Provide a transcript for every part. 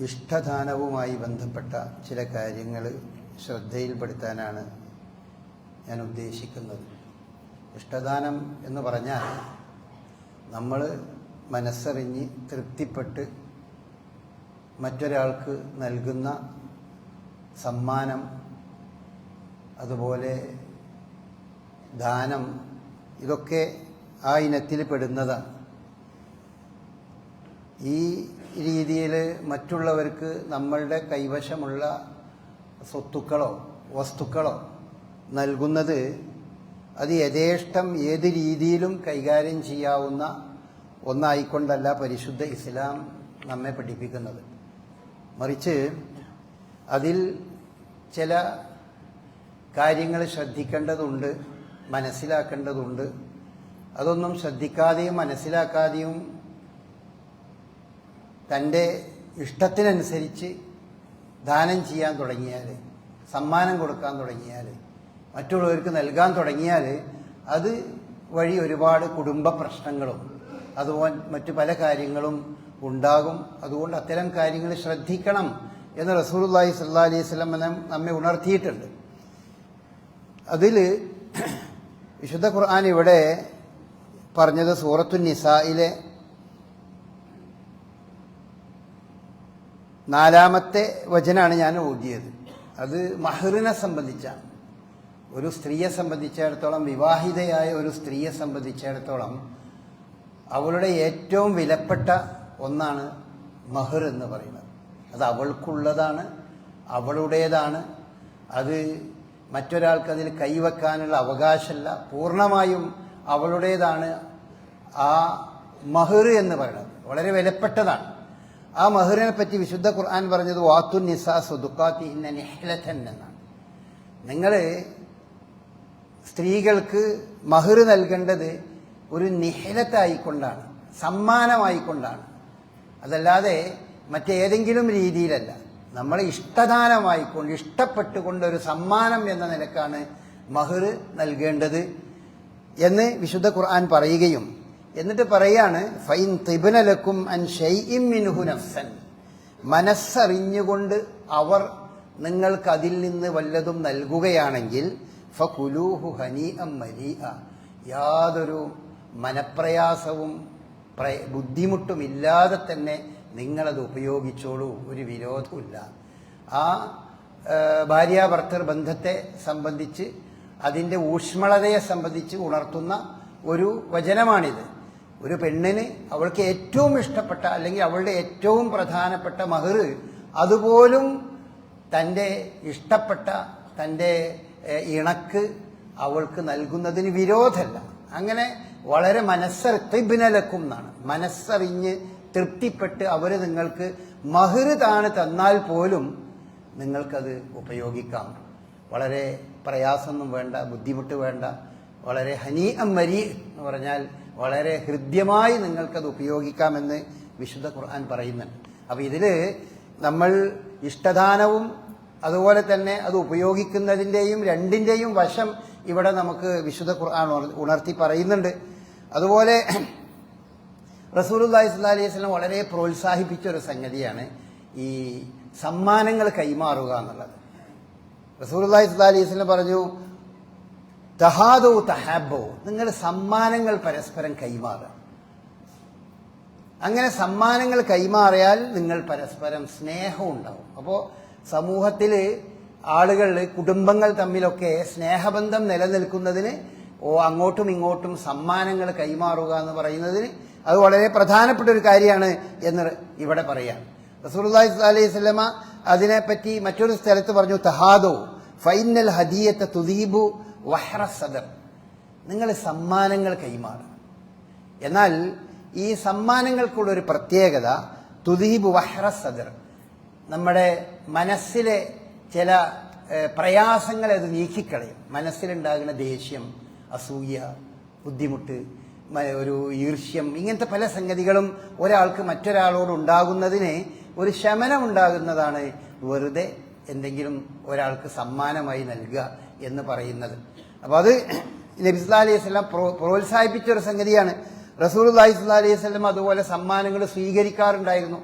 ഇഷ്ടദാനവുമായി ബന്ധപ്പെട്ട ചില കാര്യങ്ങൾ ശ്രദ്ധയിൽപ്പെടുത്താനാണ് ഞാൻ ഉദ്ദേശിക്കുന്നത്. ഇഷ്ടദാനം എന്ന് പറഞ്ഞാൽ നമ്മൾ മനസ്സറിഞ്ഞ് തൃപ്തിപ്പെട്ട് മറ്റൊരാൾക്ക് നൽകുന്ന സമ്മാനം അതുപോലെ ദാനം ഇതൊക്കെ ആ ഇനത്തിൽ പെടുന്നതാണ് ഈ രീതിയിൽ മറ്റുള്ളവർക്ക് നമ്മളുടെ കൈവശമുള്ള സ്വത്തുക്കളോ വസ്തുക്കളോ നൽകുന്നത് അത് യഥേഷ്ടം ഏത് രീതിയിലും കൈകാര്യം ചെയ്യാവുന്ന ഒന്നായിക്കൊണ്ടല്ല പരിശുദ്ധ ഇസ്ലാം നമ്മെ പഠിപ്പിക്കുന്നത്. മറിച്ച് അതിൽ ചില കാര്യങ്ങൾ ശ്രദ്ധിക്കേണ്ടതുണ്ട് മനസ്സിലാക്കേണ്ടതുണ്ട്. അതൊന്നും ശ്രദ്ധിക്കാതെയും മനസ്സിലാക്കാതെയും തന്റെ ഇഷ്ടത്തിനനുസരിച്ച് ദാനം ചെയ്യാൻ തുടങ്ങിയാൽ സമ്മാനം കൊടുക്കാൻ തുടങ്ങിയാൽ മറ്റുള്ളവർക്ക് നൽകാൻ തുടങ്ങിയാൽ അത് വഴി ഒരുപാട് കുടുംബ പ്രശ്നങ്ങളും അതുപോലെ മറ്റു പല കാര്യങ്ങളും ഉണ്ടാകും. അതുകൊണ്ട് അത്തരം കാര്യങ്ങൾ ശ്രദ്ധിക്കണം എന്ന് റസൂലുള്ളാഹി സ്വല്ലല്ലാഹി അലൈഹി സ്വലം നമ്മെ ഉണർത്തിയിട്ടുണ്ട്. അതിൽ വിശുദ്ധ ഖുർആൻ ഇവിടെ പറഞ്ഞത് സൂറത്തു നിസായിലെ നാലാമത്തെ വചനാണ് ഞാൻ ഓതിയത് അത് മഹറിനെ സംബന്ധിച്ചാണ്. ഒരു സ്ത്രീയെ സംബന്ധിച്ചിടത്തോളം വിവാഹിതയായ ഒരു സ്ത്രീയെ സംബന്ധിച്ചിടത്തോളം അവളുടെ ഏറ്റവും വിലപ്പെട്ട ഒന്നാണ് മഹർ എന്ന് പറയുന്നത്. അത് അവൾക്കുള്ളതാണ് അവളുടേതാണ്. അത് മറ്റൊരാൾക്ക് അതിൽ കൈവെക്കാനുള്ള അവകാശമല്ല. പൂർണമായും അവളുടേതാണ് ആ മഹർ എന്ന് പറയുന്നത്. വളരെ വിലപ്പെട്ടതാണ്. ആ മഹറിനെ പറ്റി വിശുദ്ധ ഖുർആൻ പറഞ്ഞത് വാത്തു നിസാസു ദുഃഖാത്തി ഇന്ന എന്നാണ്. നിങ്ങൾ സ്ത്രീകൾക്ക് മഹർ നൽകേണ്ടത് ഒരു നിഹലത്തായിക്കൊണ്ടാണ് സമ്മാനമായിക്കൊണ്ടാണ്. അതല്ലാതെ മറ്റേതെങ്കിലും രീതിയിലല്ല. നമ്മൾ ഇഷ്ടദാനമായിക്കൊണ്ട് ഇഷ്ടപ്പെട്ടുകൊണ്ട് ഒരു സമ്മാനം എന്ന നിലക്കാണ് മഹർ നൽകേണ്ടത് എന്ന് വിശുദ്ധ ഖുർആൻ പറയുകയും എന്നിട്ട് പറയാണ് ഫൈൻ തിബനലക്കും അൻ ഷൈഇം മിൻഹു നഫ്സൻ. മനസ്സറിഞ്ഞുകൊണ്ട് അവർ നിങ്ങൾക്ക് അതിൽ നിന്ന് വല്ലതും നൽകുകയാണെങ്കിൽ ഫുലൂഹു ഹനി അം യാതൊരു മനപ്രയാസവും പ്ര- ബുദ്ധിമുട്ടുമില്ലാതെ തന്നെ നിങ്ങളത് ഉപയോഗിച്ചോളൂ. ഒരു വിരോധമില്ല ആ ആ, ഭാര്യാഭർത്തൃ ബന്ധത്തെ സംബന്ധിച്ച് അതിന്റെ ഊഷ്മളതയെ സംബന്ധിച്ച് ഉണർത്തുന്ന ഒരു വചനമാണിത്. ഒരു പെണ്ണിന് അവൾക്ക് ഏറ്റവും ഇഷ്ടപ്പെട്ട അല്ലെങ്കിൽ അവളുടെ ഏറ്റവും പ്രധാനപ്പെട്ട മഹർ അതുപോലും തന്റെ ഇഷ്ടപ്പെട്ട തന്റെ ഇണക്ക് അവൾക്ക് നൽകുന്നതിന് വിരോധമല്ല. അങ്ങനെ വളരെ മനസ്സറി മനസ്സറിബിനലക്കും എന്നാണ്. മനസ്സറിഞ്ഞ് തൃപ്തിപ്പെട്ട് അവർ നിങ്ങൾക്ക് മഹർ താണ് തന്നാൽ പോലും നിങ്ങൾക്കത് ഉപയോഗിക്കാം. വളരെ പ്രയാസമൊന്നും വേണ്ട ബുദ്ധിമുട്ട് വേണ്ട വളരെ ഹനീ മരി എന്ന് പറഞ്ഞാൽ വളരെ ഹൃദ്യമായി നിങ്ങൾക്കത് ഉപയോഗിക്കാമെന്ന് വിശുദ്ധ ഖുർആൻ പറയുന്നുണ്ട്. അപ്പോൾ ഇതിൽ നമ്മൾ ഇഷ്ടദാനവും അതുപോലെ തന്നെ അത് ഉപയോഗിക്കുന്നതിന്റെയും രണ്ടിന്റെയും വശം ഇവിടെ നമുക്ക് വിശുദ്ധ ഖുർആൻ ഉണർത്തി പറയുന്നുണ്ട്. അതുപോലെ റസൂലുല്ലാഹി സ്വല്ലല്ലാഹി അലൈഹി വസല്ലം വളരെ പ്രോത്സാഹിപ്പിച്ച ഒരു സംഗതിയാണ് ഈ സമ്മാനങ്ങൾ കൈമാറുക എന്നുള്ളത്. റസൂലുല്ലാഹി സ്വല്ലല്ലാഹി അലൈഹി വസല്ലം പറഞ്ഞു തഹാദോ തഹാബോ നിങ്ങൾ സമ്മാനങ്ങൾ പരസ്പരം കൈമാറുക. അങ്ങനെ സമ്മാനങ്ങൾ കൈമാറിയാൽ നിങ്ങൾ പരസ്പരം സ്നേഹം ഉണ്ടാവും. അപ്പോൾ സമൂഹത്തിൽ ആളുകൾ കുടുംബങ്ങൾ തമ്മിലൊക്കെ സ്നേഹബന്ധം നിലനിൽക്കുന്നതിന് ഓ അങ്ങോട്ടും ഇങ്ങോട്ടും സമ്മാനങ്ങൾ കൈമാറുക എന്ന് പറയുന്നതിന് അത് വളരെ പ്രധാനപ്പെട്ട ഒരു കാര്യമാണ് എന്ന് ഇവിടെ പറയാം. സ്വല്ലല്ലാഹി അലൈഹി അതിനെപ്പറ്റി മറ്റൊരു സ്ഥലത്ത് പറഞ്ഞു തഹാദോ ഫൈനൽ ഹദീയത്തെ തുദീബു വഹ്റ സദർ. നിങ്ങൾ സമ്മാനങ്ങൾ കൈമാറുക എന്നാൽ ഈ സമ്മാനങ്ങൾക്കുള്ള ഒരു പ്രത്യേകത തുദീബ് വഹ്റ സദർ. നമ്മുടെ മനസ്സിലെ ചില പ്രയാസങ്ങളെ അത് നീക്കിക്കളയും. മനസ്സിലുണ്ടാകുന്ന ദേഷ്യം അസൂയ ബുദ്ധിമുട്ട് ഒരു ഈർഷ്യം ഇങ്ങനത്തെ പല സംഗതികളും ഒരാൾക്ക് മറ്റൊരാളോട് ഉണ്ടാകുന്നതിന് ഒരു ശമനം ഉണ്ടാകുന്നതാണ് വെറുതെ എന്തെങ്കിലും ഒരാൾക്ക് സമ്മാനമായി നൽകുക എന്ന് പറയുന്നത്. അപ്പോൾ അത് നബിസ്ലാ അലൈഹി സ്വലാം പ്രോത്സാഹിപ്പിച്ച ഒരു സംഗതിയാണ്. റസൂൽ അലൈഹി സ്വല്ലാ അലൈഹി സ്വലം അതുപോലെ സമ്മാനങ്ങൾ സ്വീകരിക്കാറുണ്ടായിരുന്നു.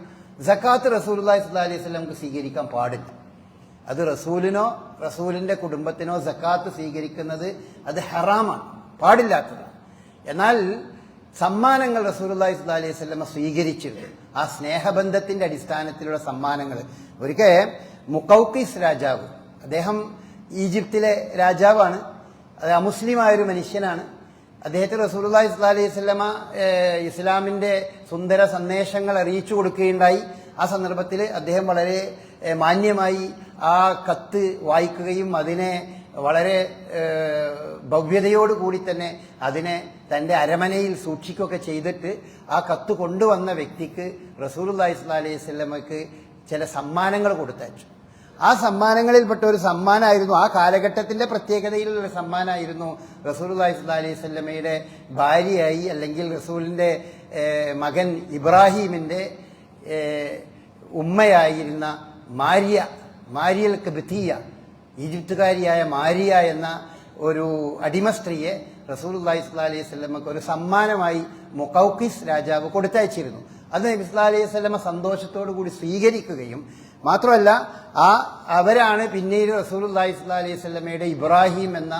സക്കാത്ത് റസൂലുള്ളാഹി സ്വല്ലാ അലൈഹി വസല്ലമക്ക് സ്വീകരിക്കാൻ പാടില്ല. അത് റസൂലിനോ റസൂലിന്റെ കുടുംബത്തിനോ സക്കാത്ത് സ്വീകരിക്കുന്നത് അത് ഹറാമാണ് പാടില്ലാത്തതാണ് എന്നാൽ സമ്മാനങ്ങൾ റസൂലുള്ളാഹി സ്വല്ലാ അലൈഹി സ്വലമ സ്വീകരിച്ചിട്ടുണ്ട് ആ സ്നേഹബന്ധത്തിന്റെ അടിസ്ഥാനത്തിലുള്ള സമ്മാനങ്ങൾ. ഒരിക്കൽ മുക്കൌക്കീസ് രാജാവ് അദ്ദേഹം ഈജിപ്തിലെ രാജാവാണ്. അത് അമുസ്ലിമായ ഒരു മനുഷ്യനാണ്. അദ്ദേഹത്തെ റസൂലുള്ളാഹി സ്വല്ലല്ലാഹി അലൈഹി ഏഹ്, ഇസ്ലാമിന്റെ സുന്ദര സന്ദേശങ്ങൾ അറിയിച്ചു കൊടുക്കുകയുണ്ടായി. ആ സന്ദർഭത്തിൽ അദ്ദേഹം വളരെ മാന്യമായി ആ കത്ത് വായിക്കുകയും അതിനെ വളരെ ഭവ്യതയോടുകൂടി തന്നെ അതിനെ തന്റെ അരമനയിൽ സൂക്ഷിക്കുകയൊക്കെ ചെയ്തിട്ട് ആ കത്ത് കൊണ്ടുവന്ന വ്യക്തിക്ക് റസൂലുള്ളാഹി സ്വല്ലല്ലാഹി അലൈഹി വസല്ലമക്ക് ചില സമ്മാനങ്ങൾ കൊടുത്തയച്ചു. ആ സമ്മാനങ്ങളിൽപ്പെട്ട ഒരു സമ്മാനായിരുന്നു. ആ കാലഘട്ടത്തിന്റെ പ്രത്യേകതയിലുള്ള റസൂലുള്ളാഹി സ്വല്ലല്ലാഹി അലൈഹി വസല്ലമയുടെ ഭാര്യയായി അല്ലെങ്കിൽ റസൂലിന്റെ മകൻ ഇബ്രാഹീമിന്റെ ഉമ്മയായിരുന്ന മാരിയ മാരിയൽ കബിത്തിയ ഈജിപ്തുകാരിയായ മാരിയ എന്ന ഒരു അടിമ സ്ത്രീയെ റസൂലുള്ളാഹി സ്വല്ലല്ലാഹി അലൈഹി വസല്ലമക്ക് ഒരു സമ്മാനമായി മൊക്കൌക്കിസ് രാജാവ് കൊടുത്തയച്ചിരുന്നു. അത് നബി അലൈഹി വസല്ലമ സന്തോഷത്തോടു കൂടി സ്വീകരിക്കുകയും മാത്രമല്ല ആ അവരാണ് പിന്നീട് സ്വല്ലല്ലാഹി അലൈഹി സ്വലമയുടെ ഇബ്രാഹിം എന്ന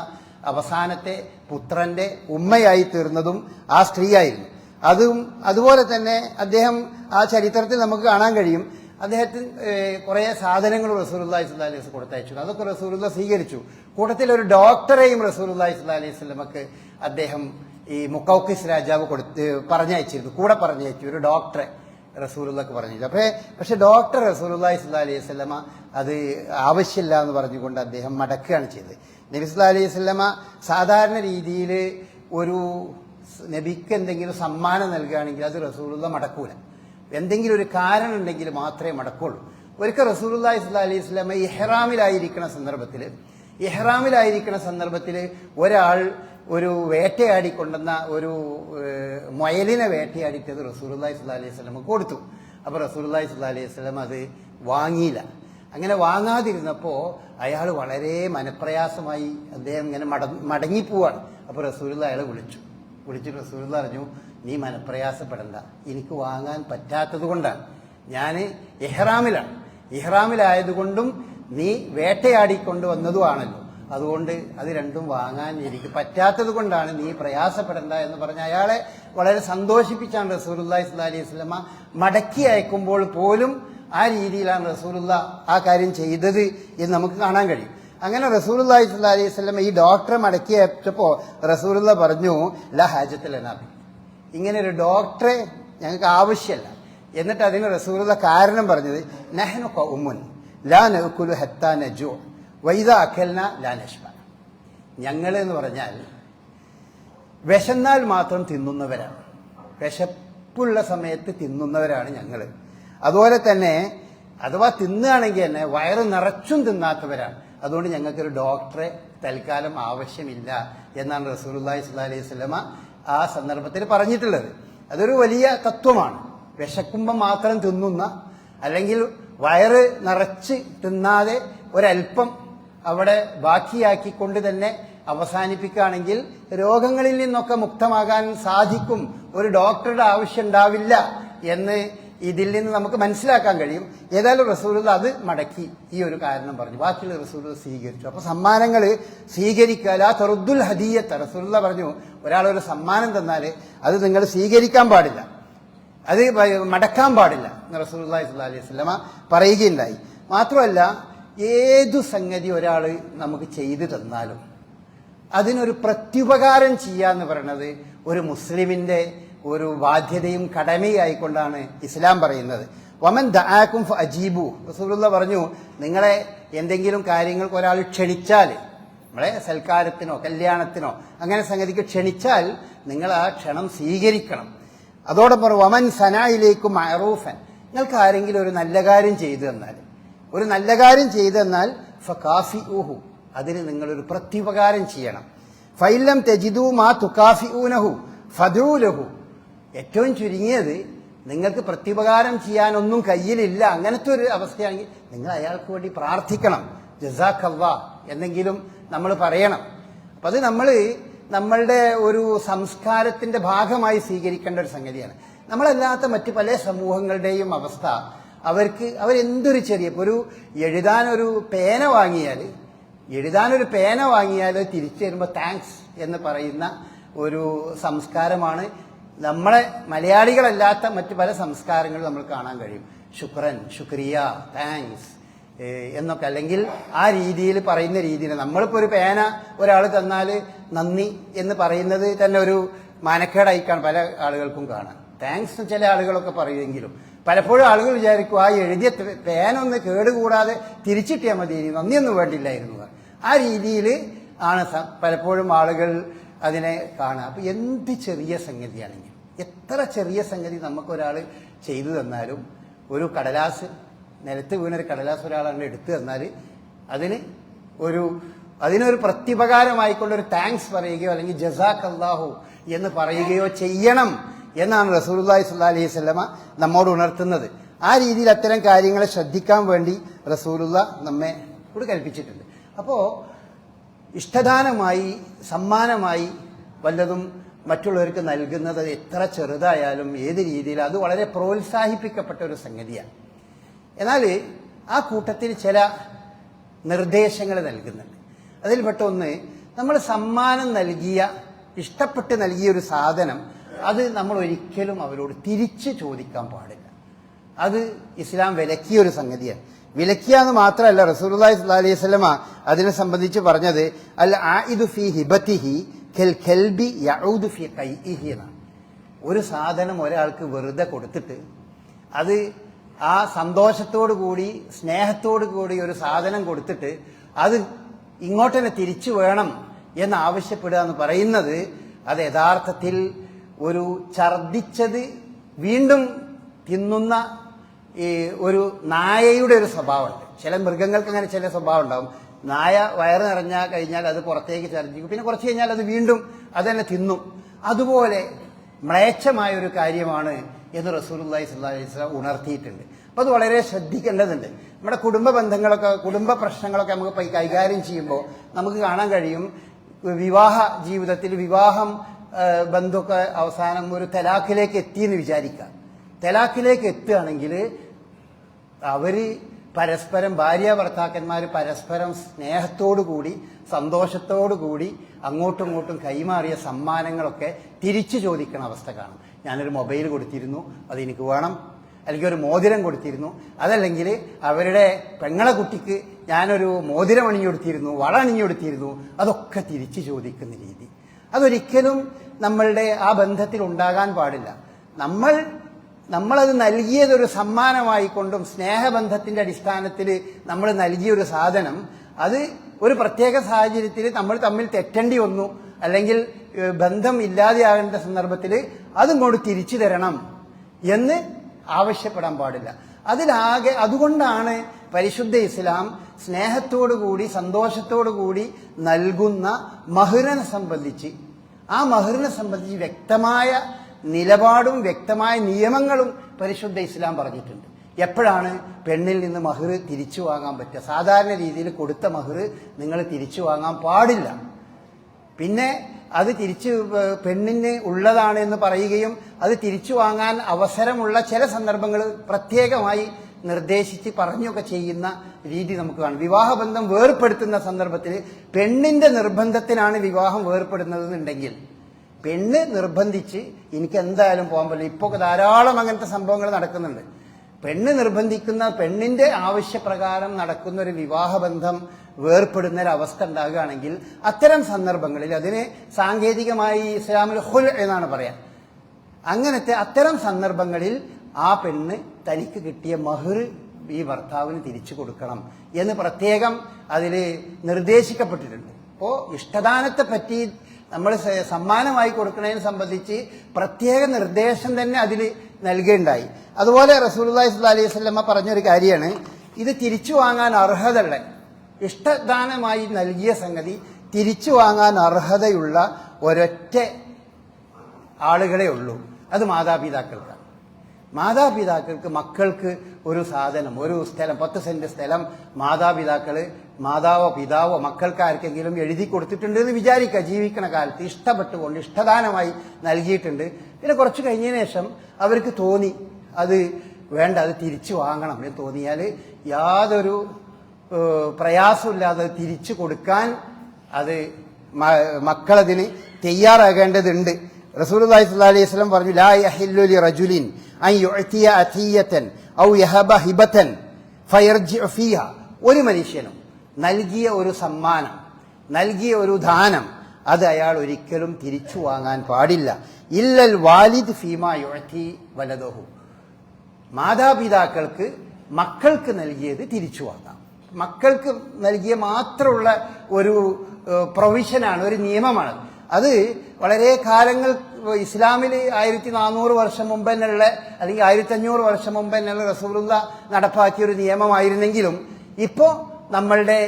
അവസാനത്തെ പുത്രന്റെ ഉമ്മയായി തീർന്നതും ആ സ്ത്രീയായിരുന്നു. അതും അതുപോലെ തന്നെ അദ്ദേഹം ആ ചരിത്രത്തിൽ നമുക്ക് കാണാൻ കഴിയും. അദ്ദേഹത്തിന് കുറേ സാധനങ്ങൾ റസൂലുള്ളാഹി സ്വല്ലല്ലാഹി അലൈഹി വസ്ലം കൊടുത്തയച്ചു. അതൊക്കെ റസൂലുള്ള സ്വീകരിച്ചു. കൂട്ടത്തിൽ ഒരു ഡോക്ടറെയും റസൂലുള്ളാഹി സ്വല്ലല്ലാഹി അലൈഹി വസല്ലമക്ക് അദ്ദേഹം ഈ മുക്കൗക്കിസ് രാജാവ് കൊടുത്ത് പറഞ്ഞയച്ചിരുന്നു. കൂടെ പറഞ്ഞയച്ചു. ഒരു ഡോക്ടറെ. റസൂലുള്ളക്ക് പറഞ്ഞില്ല. പക്ഷേ പക്ഷെ ഡോക്ടർ റസൂലുള്ളാഹി സ്വല്ലല്ലാഹി അലൈഹി വസല്ലമ അത് ആവശ്യമില്ല എന്ന് പറഞ്ഞുകൊണ്ട് അദ്ദേഹം മടക്കുകയാണ് ചെയ്തത്. നബി സ്വല്ലാ അലൈഹി വസല്ലമ സാധാരണ രീതിയിൽ ഒരു നബിക്ക് എന്തെങ്കിലും സമ്മാനം നൽകുകയാണെങ്കിൽ അത് റസൂലുള്ള മടക്കൂല. എന്തെങ്കിലും ഒരു കാരണം ഉണ്ടെങ്കിൽ മാത്രമേ മടക്കുള്ളൂ. ഒരിക്കൽ റസൂലുള്ളാഹി സ്വല്ലല്ലാഹി അലൈഹി വസല്ലമ ഇഹ്റാമിലായിരിക്കുന്ന സന്ദർഭത്തിൽ ഇഹ്റാമിലായിരിക്കുന്ന സന്ദർഭത്തിൽ ഒരാൾ ഒരു വേട്ടയാടിക്കൊണ്ടുവന്ന ഒരു മൊയലിനെ മുയലിനെ റസൂർല്ലാഹി സ്വല്ലല്ലാഹി അലൈഹി വസല്ലമ കൊടുത്തു. അപ്പോൾ റസൂലുള്ളാഹി സ്വല്ലല്ലാഹി അലൈഹി സ്വലം അത് വാങ്ങിയില്ല. അങ്ങനെ വാങ്ങാതിരുന്നപ്പോൾ അയാൾ വളരെ മനപ്രയാസമായി അദ്ദേഹം ഇങ്ങനെ മട മടങ്ങിപ്പോവാണ്. അപ്പോൾ റസൂലുള്ള അയാളെ വിളിച്ചു. വിളിച്ചിട്ട് റസൂലുള്ള പറഞ്ഞു നീ മനപ്രയാസപ്പെടണ്ട. എനിക്ക് വാങ്ങാൻ പറ്റാത്തത് കൊണ്ടാണ്. ഞാൻ ഇഹ്റാമിലാണ്. ഇഹ്റാമിലായതുകൊണ്ടും നീ വേട്ടയാടിക്കൊണ്ട് വന്നതുമാണല്ലോ അതുകൊണ്ട് അത് രണ്ടും വാങ്ങാൻ എനിക്ക് പറ്റാത്തത് കൊണ്ടാണ് നീ പ്രയാസപ്പെടേണ്ട എന്ന് പറഞ്ഞ് അയാളെ വളരെ സന്തോഷിപ്പിച്ചാണ് റസൂലുള്ളാഹി സ്വല്ലല്ലാഹി അലൈഹി വസല്ലമ മടക്കി അയക്കുമ്പോൾ പോലും ആ രീതിയിലാണ് റസൂലുള്ള ആ കാര്യം ചെയ്തത് എന്ന് നമുക്ക് കാണാൻ കഴിയും. അങ്ങനെ റസൂലുള്ളാഹി സ്വല്ലല്ലാഹി അലൈഹി വസല്ലമ ഈ ഡോക്ടറെ മടക്കി അയച്ചപ്പോൾ റസൂലുള്ള പറഞ്ഞു ല ഹാജത്തിലനാബി ഇങ്ങനെ ഒരു ഡോക്ടറെ ഞങ്ങൾക്ക് ആവശ്യമല്ല എന്നിട്ട് അതിന് റസൂലുള്ള കാരണം പറഞ്ഞത് നഹ്നു ഉമ്മുൻ ലാ നഅ്കുലു ഹത്താ നജു. വൈദ അഖൽന ലാ നഷ്ബ ഞങ്ങൾ എന്ന് പറഞ്ഞാൽ വിശന്നാൽ മാത്രം തിന്നുന്നവരാണ്. വിശപ്പുള്ള സമയത്ത് തിന്നുന്നവരാണ് ഞങ്ങൾ അതുപോലെ തന്നെ അഥവാ തിന്നുകയാണെങ്കിൽ തന്നെ വയറ് നിറച്ചും തിന്നാത്തവരാണ്. അതുകൊണ്ട് ഞങ്ങൾക്കൊരു ഡോക്ടറെ തൽക്കാലം ആവശ്യമില്ല എന്നാണ് റസൂലുള്ളാഹി സ്വല്ലാ അലൈഹി സ്വലമ ആ സന്ദർഭത്തിൽ പറഞ്ഞിട്ടുള്ളത്. അതൊരു വലിയ തത്വമാണ്. വിശക്കുമ്പോൾ മാത്രം തിന്നുന്ന അല്ലെങ്കിൽ വയറ് നിറച്ച് തിന്നാതെ ഒരല്പം അവിടെ ബാക്കിയാക്കിക്കൊണ്ട് തന്നെ അവസാനിപ്പിക്കുകയാണെങ്കിൽ രോഗങ്ങളിൽ നിന്നൊക്കെ മുക്തമാകാൻ സാധിക്കും. ഒരു ഡോക്ടറുടെ ആവശ്യം ഉണ്ടാവില്ല എന്ന് ഇതിൽ നിന്ന് നമുക്ക് മനസ്സിലാക്കാൻ കഴിയും. ഏതായാലും റസൂലുള്ള അത് മടക്കി ഈ ഒരു കാരണം പറഞ്ഞു. ബാക്കിയുള്ള റസൂൽ സ്വീകരിച്ചു. അപ്പൊ സമ്മാനങ്ങൾ സ്വീകരിക്കുക. ആ തെറുദ്ദുൽ ഹദീയത്ത്. റസൂലുള്ള പറഞ്ഞു ഒരാളൊരു ഒരു സമ്മാനം തന്നാൽ അത് നിങ്ങൾ സ്വീകരിക്കാൻ പാടില്ല. അത് മടക്കാൻ പാടില്ല സ്വല്ലല്ലാഹി അലൈഹി സ്വലാമ പറയുകയുണ്ടായി. മാത്രമല്ല ഏതു സംഗതി ഒരാൾ നമുക്ക് ചെയ്തു തന്നാലും അതിനൊരു പ്രത്യുപകാരം ചെയ്യാന്ന് പറയുന്നത് ഒരു മുസ്ലിമിന്റെ ഒരു ബാധ്യതയും കടമയായിക്കൊണ്ടാണ് ഇസ്ലാം പറയുന്നത്. വമൻ ദആക്കും അജീബു റസൂലുള്ള പറഞ്ഞു നിങ്ങളെ എന്തെങ്കിലും കാര്യങ്ങൾക്ക് ഒരാൾ ക്ഷണിച്ചാൽ നമ്മളെ സൽക്കാരത്തിനോ കല്യാണത്തിനോ അങ്ങനെ സംഗതിക്ക് ക്ഷണിച്ചാൽ നിങ്ങൾ ആ ക്ഷണം സ്വീകരിക്കണം. അതോടൊപ്പം വമൻ സനായിലേക്കും മഅറൂഫൻ. നിങ്ങൾക്ക് ആരെങ്കിലും ഒരു നല്ല കാര്യം ചെയ്തു തന്നാൽ ഒരു നല്ല കാര്യം ചെയ്തെന്നാൽ ഫകാഫി ഊഹു അതിന് നിങ്ങളൊരു പ്രത്യുപകാരം ചെയ്യണം. ഫൈലം തെജിദു മാ തുക്കാഫി ഊനഹു ഫദൂലഹു. ഏറ്റവും ചുരുങ്ങിയത് നിങ്ങൾക്ക് പ്രത്യുപകാരം ചെയ്യാനൊന്നും കയ്യിലില്ല. അങ്ങനത്തെ ഒരു അവസ്ഥയാണെങ്കിൽ നിങ്ങൾ അയാൾക്ക് വേണ്ടി പ്രാർത്ഥിക്കണം. ജസാഖവ എന്നെങ്കിലും നമ്മൾ പറയണം. അപ്പം അത് നമ്മൾ നമ്മളുടെ ഒരു സംസ്കാരത്തിന്റെ ഭാഗമായി സ്വീകരിക്കേണ്ട ഒരു സംഗതിയാണ്. നമ്മളല്ലാത്ത മറ്റു പല സമൂഹങ്ങളുടെയും അവസ്ഥ. അവർക്ക് അവരെന്തൊരു ചെറിയ ഇപ്പൊ ഒരു എഴുതാനൊരു പേന വാങ്ങിയാൽ എഴുതാനൊരു പേന വാങ്ങിയാൽ തിരിച്ചു തരുമ്പോൾ താങ്ക്സ് എന്ന് പറയുന്ന ഒരു സംസ്കാരമാണ്. നമ്മളെ മലയാളികളല്ലാത്ത മറ്റ് പല സംസ്കാരങ്ങളും നമ്മൾ കാണാൻ കഴിയും. ശുക്രൻ ശുക്രിയ താങ്ക്സ് എന്നൊക്കെ. അല്ലെങ്കിൽ ആ രീതിയിൽ പറയുന്ന രീതിയിൽ നമ്മളിപ്പോൾ ഒരു പേന ഒരാൾ തന്നാൽ നന്ദി എന്ന് പറയുന്നത് തന്നെ ഒരു മാനക്കേടായിക്കാണ് പല ആളുകൾക്കും കാണാം താങ്ക്സ് ചില ആളുകളൊക്കെ പറയുമെങ്കിലും പലപ്പോഴും ആളുകൾ വിചാരിക്കും ആ എഴുതിയ പേനൊന്ന് കേടുകൂടാതെ തിരിച്ചിട്ടിയാൽ മതി ഇനി നന്ദിയൊന്നും വേണ്ടില്ലായിരുന്നു. ആ രീതിയിൽ ആണ് പലപ്പോഴും ആളുകൾ അതിനെ കാണുക. അപ്പം എന്ത് ചെറിയ സംഗതിയാണെങ്കിലും എത്ര ചെറിയ സംഗതി നമുക്കൊരാൾ ചെയ്തു തന്നാലും ഒരു കടലാസ് നിലത്ത് വീണൊരു കടലാസ് ഒരാളാണ് എടുത്തു തന്നാൽ അതിന് ഒരു അതിനൊരു പ്രത്യുപകാരമായിക്കൊണ്ടൊരു താങ്ക്സ് പറയുകയോ അല്ലെങ്കിൽ ജസാഖ് അള്ളാഹു എന്ന് പറയുകയോ ചെയ്യണം. എന്നാണ് റസൂലുള്ളാഹി സ്വല്ലല്ലാഹി അലൈഹി വസല്ലമ നമ്മോട് ഉണർത്തുന്നത്. ആ രീതിയിൽ അത്തരം കാര്യങ്ങളെ ശ്രദ്ധിക്കാൻ വേണ്ടി റസൂലുള്ള നമ്മെ കൂടി കൽപ്പിച്ചിട്ടുണ്ട്. അപ്പോൾ ഇഷ്ടദാനമായി സമ്മാനമായി വല്ലതും മറ്റുള്ളവർക്ക് നൽകുന്നത് എത്ര ചെറുതായാലും ഏത് രീതിയിൽ അത് വളരെ പ്രോത്സാഹിപ്പിക്കപ്പെട്ട ഒരു സംഗതിയാണ്. എന്നാൽ ആ കൂട്ടത്തിൽ ചില നിർദ്ദേശങ്ങൾ നൽകുന്നുണ്ട്. അതിൽപ്പെട്ട ഒന്ന് നമ്മൾ സമ്മാനം നൽകിയ ഇഷ്ടപ്പെട്ട് നൽകിയ ഒരു സാധനം അത് നമ്മൾ ഒരിക്കലും അവരോട് തിരിച്ച് ചോദിക്കാൻ പാടില്ല. അത് ഇസ്ലാം വിലക്കിയ ഒരു സംഗതിയാണ്. വിലക്കിയ എന്ന് മാത്രമല്ല സ്വല്ലല്ലാഹി അലൈഹി സ്വലമ അതിനെ സംബന്ധിച്ച് പറഞ്ഞത് അൽ ആഇദു ഫീ ഹിബത്തിഹി എന്നാണ്. ഒരു സാധനം ഒരാൾക്ക് വെറുതെ കൊടുത്തിട്ട് അത് ആ സന്തോഷത്തോടു കൂടി സ്നേഹത്തോടു കൂടി ഒരു സാധനം കൊടുത്തിട്ട് അത് ഇങ്ങോട്ട് തന്നെ തിരിച്ചു വേണം എന്ന് ആവശ്യപ്പെടുക എന്ന് പറയുന്നത് അത് യഥാർത്ഥത്തിൽ ഒരു ഛർദിച്ചത് വീണ്ടും തിന്നുന്ന ഈ ഒരു നായയുടെ ഒരു സ്വഭാവമുണ്ട്. ചില മൃഗങ്ങൾക്ക് അങ്ങനെ ചില സ്വഭാവം ഉണ്ടാവും നായ വയറ് നിറഞ്ഞാൽ കഴിഞ്ഞാൽ അത് പുറത്തേക്ക് ഛർദിക്കും പിന്നെ കുറച്ച് കഴിഞ്ഞാൽ അത് വീണ്ടും അതന്നെ തിന്നും. അതുപോലെ മ്ലേച്ഛമായ ഒരു കാര്യമാണ് എന്ന് റസൂലുള്ളാഹി സ്വല്ലല്ലാഹി അലൈഹി ഉണർത്തിയിട്ടുണ്ട്. അപ്പോൾ അത് വളരെ ശ്രദ്ധിക്കേണ്ടതുണ്ട്. നമ്മുടെ കുടുംബ ബന്ധങ്ങളൊക്കെ കുടുംബ പ്രശ്നങ്ങളൊക്കെ നമുക്ക് കൈകാര്യം ചെയ്യുമ്പോൾ നമുക്ക് കാണാൻ കഴിയും വിവാഹ ജീവിതത്തിൽ വിവാഹം ബന്ധമൊക്കെ അവസാനം ഒരു തലാഖിലേക്ക് എത്തിയെന്ന് വിചാരിക്കാം തലാഖിലേക്ക് എത്തുകയാണെങ്കിൽ അവർ പരസ്പരം ഭാര്യ ഭർത്താക്കന്മാർ പരസ്പരം സ്നേഹത്തോടു കൂടി സന്തോഷത്തോടു കൂടി അങ്ങോട്ടും ഇങ്ങോട്ടും കൈമാറിയ സമ്മാനങ്ങളൊക്കെ തിരിച്ചു ചോദിക്കുന്ന അവസ്ഥ കാണും. ഞാനൊരു മൊബൈൽ കൊടുത്തിരുന്നു അത് എനിക്ക് വേണം. അല്ലെങ്കിൽ ഒരു മോതിരം കൊടുത്തിരുന്നു. അതല്ലെങ്കിൽ അവരുടെ പെങ്ങളെ കുട്ടിക്ക് ഞാനൊരു മോതിരം അണിഞ്ഞു കൊടുത്തിരുന്നു വള അണിഞ്ഞു കൊടുത്തിരുന്നു. അതൊക്കെ തിരിച്ചു ചോദിക്കുന്ന രീതി. അതൊരിക്കലും നമ്മളുടെ ആ ബന്ധത്തിൽ ഉണ്ടാകാൻ പാടില്ല. നമ്മൾ നമ്മളത് നൽകിയതൊരു സമ്മാനമായിക്കൊണ്ടും സ്നേഹബന്ധത്തിന്റെ അടിസ്ഥാനത്തിൽ നമ്മൾ നൽകിയ ഒരു സാധനം അത് ഒരു പ്രത്യേക സാഹചര്യത്തിൽ നമ്മൾ തമ്മിൽ തെറ്റേണ്ടി വന്നു അല്ലെങ്കിൽ ബന്ധം ഇല്ലാതെയാകേണ്ട സന്ദർഭത്തിൽ അതും കൊണ്ട് തിരിച്ചു തരണം എന്ന് ആവശ്യപ്പെടാൻ പാടില്ല. അതിലാകെ അതുകൊണ്ടാണ് പരിശുദ്ധ ഇസ്ലാം സ്നേഹത്തോടു കൂടി സന്തോഷത്തോടു കൂടി നൽകുന്ന മഹുരനെ സംബന്ധിച്ച്. ആ മഹറിനെ സംബന്ധിച്ച് വ്യക്തമായ നിലപാടും വ്യക്തമായ നിയമങ്ങളും പരിശുദ്ധ ഇസ്ലാം പറഞ്ഞിട്ടുണ്ട്. എപ്പോഴാണ് പെണ്ണിൽ നിന്ന് മഹർ തിരിച്ചു വാങ്ങാൻ പറ്റുക? സാധാരണ രീതിയിൽ കൊടുത്ത മഹർ നിങ്ങൾ തിരിച്ചു വാങ്ങാൻ പാടില്ല. പിന്നെ അത് തിരിച്ച് പെണ്ണിന് ഉള്ളതാണ് എന്ന് പറയുകയും അത് തിരിച്ചു വാങ്ങാൻ അവസരമുള്ള ചില സന്ദർഭങ്ങൾ പ്രത്യേകമായി നിർദ്ദേശിച്ച് പറഞ്ഞൊക്കെ ചെയ്യുന്ന രീതി നമുക്ക് കാണാം. വിവാഹബന്ധം വേർപ്പെടുത്തുന്ന സന്ദർഭത്തിൽ പെണ്ണിന്റെ നിർബന്ധത്തിനാണ് വിവാഹം വേർപ്പെടുന്നതെന്നുണ്ടെങ്കിൽ പെണ്ണ് നിർബന്ധിച്ച് എനിക്ക് എന്തായാലും പോകാൻ പറ്റില്ല. ഇപ്പോൾ ധാരാളം അങ്ങനത്തെ സംഭവങ്ങൾ നടക്കുന്നുണ്ട്. പെണ്ണ് നിർബന്ധിക്കുന്ന പെണ്ണിന്റെ ആവശ്യപ്രകാരം നടക്കുന്ന ഒരു വിവാഹബന്ധം വേർപ്പെടുന്ന ഒരു അവസ്ഥ ഉണ്ടാകുകയാണെങ്കിൽ അത്തരം സന്ദർഭങ്ങളിൽ അതിന് സാങ്കേതികമായി ഇസ്ലാമിൽ ഹുൽ എന്നാണ് പറയാൻ അങ്ങനത്തെ അത്തരം സന്ദർഭങ്ങളിൽ ആ പെണ്ണ് തനിക്ക് കിട്ടിയ മഹർ ഈ ഭർത്താവിന് തിരിച്ചു കൊടുക്കണം എന്ന് പ്രത്യേകം അതിൽ നിർദ്ദേശിക്കപ്പെട്ടിട്ടുണ്ട്. അപ്പോൾ ഇഷ്ടദാനത്തെ പറ്റി നമ്മൾ സമ്മാനമായി കൊടുക്കുന്നതിനെ സംബന്ധിച്ച് പ്രത്യേക നിർദ്ദേശം തന്നെ അതിൽ നൽകുകയുണ്ടായി അതുപോലെ സ്വല്ലല്ലാഹി അലൈഹി വസല്ലമ പറഞ്ഞൊരു കാര്യമാണ് ഇത് തിരിച്ചു വാങ്ങാൻ അർഹതയുള്ള ഇഷ്ടദാനമായി നൽകിയ സംഗതി തിരിച്ചു വാങ്ങാൻ അർഹതയുള്ള ഒരൊറ്റ ആളുകളെ ഉള്ളൂ. അത് മാതാപിതാക്കൾക്കാണ്. മാതാപിതാക്കൾക്ക് മക്കൾക്ക് ഒരു സാധനം ഒരു സ്ഥലം പത്ത് സെന്റ് സ്ഥലം മാതാപിതാക്കൾ മാതാവോ പിതാവോ മക്കൾക്ക് ആർക്കെങ്കിലും എഴുതി കൊടുത്തിട്ടുണ്ട് എന്ന് വിചാരിക്കുക. ജീവിക്കണ കാലത്ത് ഇഷ്ടപ്പെട്ടുകൊണ്ട് ഇഷ്ടദാനമായി നൽകിയിട്ടുണ്ട്. പിന്നെ കുറച്ച് കഴിഞ്ഞതിന് ശേഷം അവർക്ക് തോന്നി അത് വേണ്ട അത് തിരിച്ചു വാങ്ങണം എന്ന് തോന്നിയാൽ യാതൊരു പ്രയാസമില്ലാതെ തിരിച്ചു കൊടുക്കാൻ അത് മക്കളതിന് തയ്യാറാകേണ്ടതുണ്ട്. റസൂൽ അലൈഹി സ്വലം പറഞ്ഞു ലാ യഹില്ലു ലി റജുലിൻ ഔ യഹബ ഒരു മനുഷ്യനും നൽകിയ ഒരു സമ്മാനം നൽകിയ ഒരു ദാനം അത് അയാൾ ഒരിക്കലും തിരിച്ചു വാങ്ങാൻ പാടില്ല. ഇല്ലൽ വാലിദ് ഫീമ യുഴത്തി വലദഹു. മാതാപിതാക്കൾക്ക് മക്കൾക്ക് നൽകിയത് തിരിച്ചു വാങ്ങാം മക്കൾക്ക് നൽകിയ മാത്രമുള്ള ഒരു പ്രൊവിഷനാണ് ഒരു നിയമമാണ്. അത് വളരെ കാലങ്ങൾ ഇസ്ലാമിൽ ആയിരത്തി നാനൂറ് വർഷം മുമ്പ് തന്നെയുള്ള അല്ലെങ്കിൽ ആയിരത്തി അഞ്ഞൂറ് വർഷം മുമ്പ് തന്നെയുള്ള റസൂലുള്ള നടപ്പാക്കിയ ഒരു നിയമമായിരുന്നെങ്കിലും ഇപ്പോൾ നമ്മളുടെ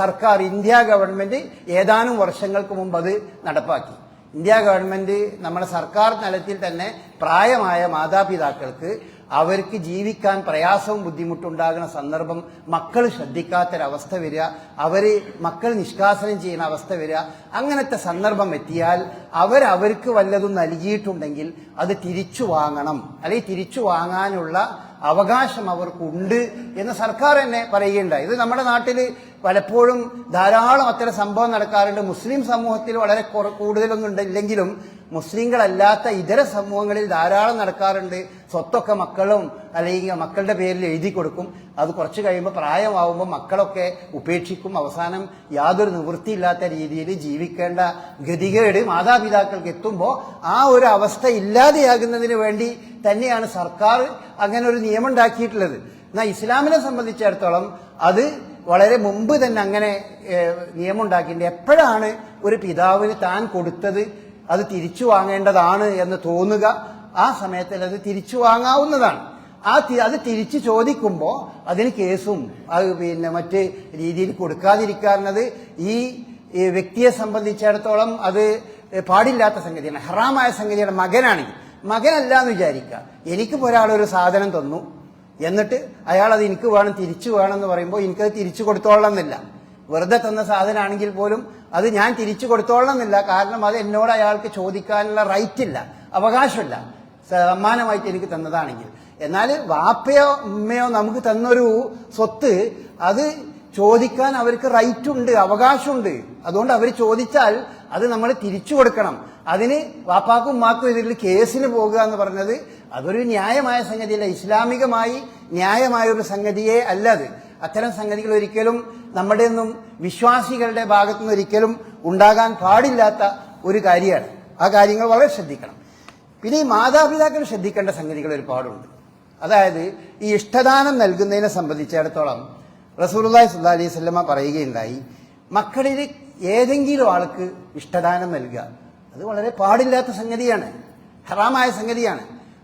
സർക്കാർ ഇന്ത്യ ഗവൺമെന്റ് ഏതാനും വർഷങ്ങൾക്ക് മുമ്പ് അത് നടപ്പാക്കി. ഇന്ത്യ ഗവൺമെന്റ് നമ്മുടെ സർക്കാർ തലത്തിൽ തന്നെ പ്രായമായ മാതാപിതാക്കൾക്ക് അവർക്ക് ജീവിക്കാൻ പ്രയാസവും ബുദ്ധിമുട്ടുണ്ടാകുന്ന സന്ദർഭം മക്കൾ ശ്രദ്ധിക്കാത്തൊരവസ്ഥ വരിക അവർ മക്കൾ നിഷ്കാസനം ചെയ്യുന്ന അവസ്ഥ വരിക അങ്ങനത്തെ സന്ദർഭം എത്തിയാൽ അവരവർക്ക് വല്ലതും നൽകിയിട്ടുണ്ടെങ്കിൽ അത് തിരിച്ചു വാങ്ങണം. അല്ലെങ്കിൽ തിരിച്ചു വാങ്ങാനുള്ള അവകാശം അവർക്കുണ്ട് എന്ന് സർക്കാർ തന്നെ പറയുകയുണ്ടായി. ഇത് നമ്മുടെ നാട്ടിൽ പലപ്പോഴും ധാരാളം അത്തരം സംഭവം നടക്കാറുണ്ട്. മുസ്ലിം സമൂഹത്തിൽ വളരെ കൂടുതലൊന്നും ഉണ്ടില്ലെങ്കിലും മുസ്ലിങ്ങളല്ലാത്ത ഇതര സമൂഹങ്ങളിൽ ധാരാളം നടക്കാറുണ്ട്. സ്വത്തൊക്കെ മക്കളും അല്ലെങ്കിൽ മക്കളുടെ പേരിൽ എഴുതി കൊടുക്കും. അത് കുറച്ച് കഴിയുമ്പോൾ പ്രായമാവുമ്പോൾ മക്കളൊക്കെ ഉപേക്ഷിക്കും. അവസാനം യാതൊരു നിവൃത്തിയില്ലാത്ത രീതിയിൽ ജീവിക്കേണ്ട ഗതികേട് മാതാപിതാക്കൾക്ക് എത്തുമ്പോൾ ആ ഒരു അവസ്ഥ ഇല്ലാതെയാകുന്നതിന് വേണ്ടി തന്നെയാണ് സർക്കാർ അങ്ങനെ ഒരു നിയമം ഉണ്ടാക്കിയിട്ടുള്ളത്. എന്നാൽ ഇസ്ലാമിനെ സംബന്ധിച്ചിടത്തോളം അത് വളരെ മുമ്പ് തന്നെ അങ്ങനെ നിയമം ഉണ്ടാക്കിയിട്ടുണ്ട് എപ്പോഴാണ് ഒരു പിതാവിന് താൻ കൊടുത്തത് അത് തിരിച്ചു വാങ്ങേണ്ടതാണ് എന്ന് തോന്നുക? ആ സമയത്തിൽ അത് തിരിച്ചു വാങ്ങാവുന്നതാണ്. ആ അത് തിരിച്ചു ചോദിക്കുമ്പോൾ അതിന് കേസും അത് പിന്നെ മറ്റ് രീതിയിൽ കൊടുക്കാതിരിക്കാറുള്ളത് ഈ ഈ വ്യക്തിയെ സംബന്ധിച്ചിടത്തോളം അത് പാടില്ലാത്ത സംഗതിയാണ്. ഹറാമായ സംഗതിയാണ് മകനാണെങ്കിൽ. മകനല്ല എന്ന് വിചാരിക്കുക. എനിക്കിപ്പോൾ ഒരാളൊരു സാധനം തന്നു. എന്നിട്ട് അയാൾ അത് എനിക്ക് വേണം തിരിച്ചു വേണം എന്ന് പറയുമ്പോൾ എനിക്കത് തിരിച്ചു കൊടുത്തോളണം എന്നില്ല വെറുതെ തന്ന സാധനമാണെങ്കിൽ പോലും അത് ഞാൻ തിരിച്ചു കൊടുത്തോളണം എന്നില്ല കാരണം അത് എന്നോട് അയാൾക്ക് ചോദിക്കാനുള്ള റൈറ്റ് ഇല്ല അവകാശമില്ല സമ്മാനമായിട്ട് എനിക്ക് തന്നതാണെങ്കിൽ. എന്നാൽ വാപ്പയോ ഉമ്മയോ നമുക്ക് തന്നൊരു സ്വത്ത് അത് ചോദിക്കാൻ അവർക്ക് റൈറ്റ് ഉണ്ട് അവകാശമുണ്ട്. അതുകൊണ്ട് അവർ ചോദിച്ചാൽ അത് നമ്മൾ തിരിച്ചു കൊടുക്കണം. അതിന് വാപ്പാക്കും ഉമ്മാക്കും ഇതിൽ കേസിന് പോകുക എന്ന് പറഞ്ഞത് അതൊരു ന്യായമായ സംഗതിയല്ല. ഇസ്ലാമികമായി ന്യായമായ ഒരു സംഗതിയേ അല്ല അത്. അത്തരം സംഗതികൾ ഒരിക്കലും നമ്മുടെ ഒന്നും വിശ്വാസികളുടെ ഭാഗത്തു നിന്ന് ഒരിക്കലും ഉണ്ടാകാൻ പാടില്ലാത്ത ഒരു കാര്യമാണ്. ആ കാര്യങ്ങൾ വളരെ ശ്രദ്ധിക്കണം. പിന്നെ ഈ മാതാപിതാക്കൾ ശ്രദ്ധിക്കേണ്ട സംഗതികൾ ഒരുപാടുണ്ട്. അതായത് ഈ ഇഷ്ടദാനം നൽകുന്നതിനെ സംബന്ധിച്ചിടത്തോളം റസൂലുള്ളാഹി സുല്ലാ അലൈഹി സ്വല്ലമ്മ പറയുകയുണ്ടായി മക്കളിൽ ഏതെങ്കിലും ആൾക്ക് ഇഷ്ടദാനം നൽകുക. അത് വളരെ പാടില്ലാത്ത സംഗതിയാണ്. ഹറാമായ സംഗതിയാണ്.